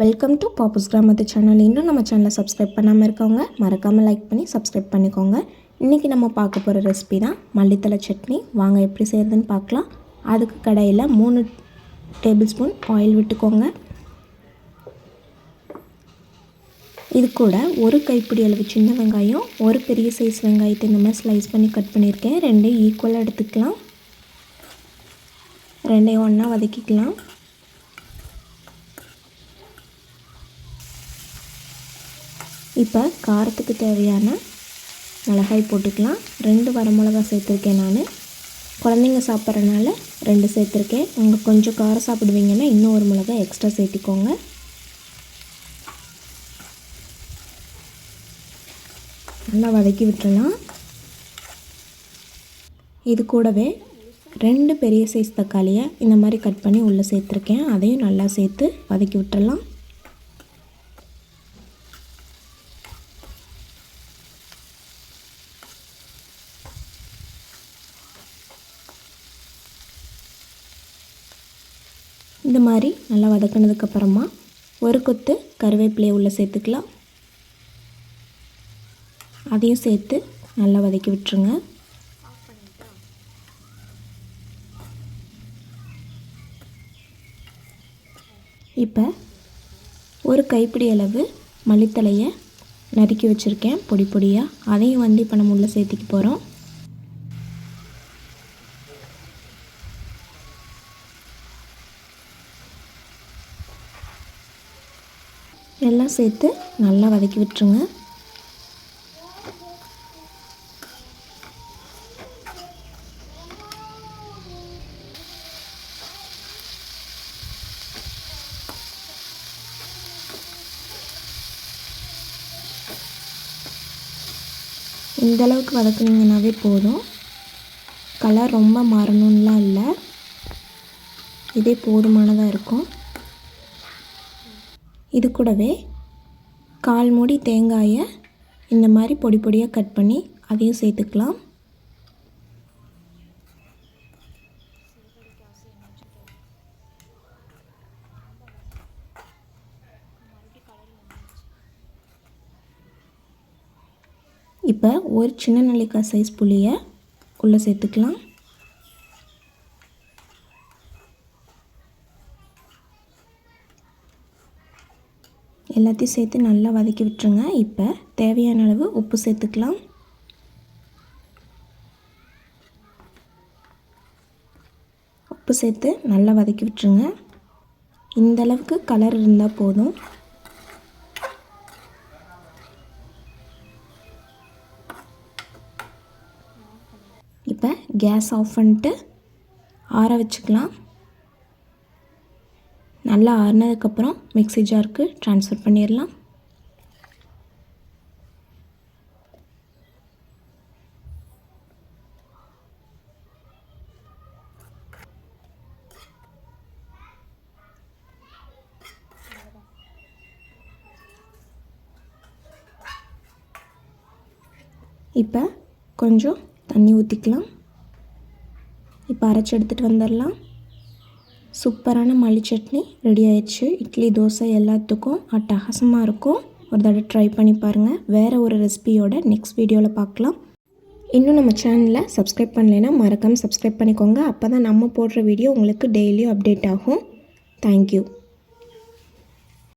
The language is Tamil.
வெல்கம் டு பாப்புஸ் கிராமத்து சேனல் இன்னும் நம்ம சேனலை சப்ஸ்கிரைப் பண்ணாமல் இருக்கவங்க மறக்காமல் லைக் பண்ணி சப்ஸ்கிரைப் பண்ணிக்கோங்க. இன்றைக்கி நம்ம பார்க்க போகிற ரெசிபி தான் மல்லித்தலை சட்னி. வாங்க எப்படி செய்கிறதுன்னு பார்க்கலாம். அதுக்கு கடையில் மூணு டேபிள் ஸ்பூன் ஆயில் விட்டுக்கோங்க. இது கூட ஒரு கைப்பிடி அளவு சின்ன வெங்காயம் ஒரு பெரிய சைஸ் வெங்காயத்தை இந்த மாதிரி ஸ்லைஸ் பண்ணி கட் பண்ணியிருக்கேன். ரெண்டையும் ஈக்குவலாக எடுத்துக்கலாம். ரெண்டையும் ஒன்றா வதக்கிக்கலாம். இப்போ காரத்துக்கு தேவையான மிளகாய் போட்டுக்கலாம். ரெண்டு வரமிளகா சேர்த்துருக்கேன் நான். குழந்தைங்க சாப்பிட்றனால ரெண்டு சேர்த்துருக்கேன். உங்கள் கொஞ்சம் காரம் சாப்பிடுவீங்கன்னா இன்னும் ஒரு மிளகாய் எக்ஸ்ட்ரா சேர்த்திக்கோங்க. நல்லா வதக்கி விட்டுறலாம். இது கூடவே ரெண்டு பெரிய சைஸ் தக்காளியை இந்த மாதிரி கட் பண்ணி உள்ளே சேர்த்துருக்கேன். அதையும் நல்லா சேர்த்து வதக்கி விட்டுடலாம் இந்த மாதிரி நல்லா வதக்கினதுக்கப்புறமா ஒரு கொத்து கருவேப்பிலையை உள்ளே சேர்த்துக்கலாம். அதையும் சேர்த்து நல்லா வதக்கி விட்டுருங்க. இப்போ ஒரு கைப்பிடி அளவு மல்லித்தலையை நறுக்கி வச்சுருக்கேன் பொடி பொடியாக அதையும் வந்து இப்போ நம்ம உள்ளே சேர்த்துக்க போகிறோம் எல்லாம் சேர்த்து நல்லா வதக்கி விட்டுருங்க. இந்தளவுக்கு அளவுக்கு போதும். கலர் ரொம்ப மாறணும்லாம் இல்லை. இதே போதுமானதாக இருக்கும். இது கூடவே கால் மூடி தேங்காயை இந்த மாதிரி பொடி பொடியாக கட் பண்ணி அதையும் சேர்த்துக்கலாம். இப்போ ஒரு சின்ன நெல்லிக்காய் சைஸ் புளியை உள்ளே சேர்த்துக்கலாம். எல்லாத்தையும் சேர்த்து நல்லா வதக்கி விட்டுருங்க. இப்போ தேவையான அளவு உப்பு சேர்த்துக்கலாம். உப்பு சேர்த்து நல்லா வதக்கி விட்டுருங்க. இந்த அளவுக்கு கலர் இருந்தால் போதும். இப்போ கேஸ் ஆஃப் பண்ணிட்டு ஆற வச்சுக்கலாம். நல்லா ஆறினதுக்கப்புறம் மிக்ஸி ஜாருக்கு ட்ரான்ஸ்ஃபர் பண்ணிடலாம். இப்போ கொஞ்சம் தண்ணி ஊற்றிக்கலாம் இப்போ அரைச்சி எடுத்துகிட்டு வந்துடலாம். சூப்பரான மல்லி சட்னி ரெடி ஆயிடுச்சு. இட்லி தோசை எல்லாத்துக்கும் அட்டகாசமாக இருக்கும். ஒரு தடவை ட்ரை பண்ணி பாருங்கள் வேறு ஒரு ரெசிபியோட நெக்ஸ்ட் வீடியோவில் பார்க்கலாம். இன்னும் நம்ம சேனலில் சப்ஸ்கிரைப் பண்ணலைன்னா மறக்காமல் சப்ஸ்கிரைப் பண்ணிக்கோங்க. அப்போ தான் நம்ம போடுற வீடியோ உங்களுக்கு டெய்லியும் அப்டேட் ஆகும். தேங்க்யூ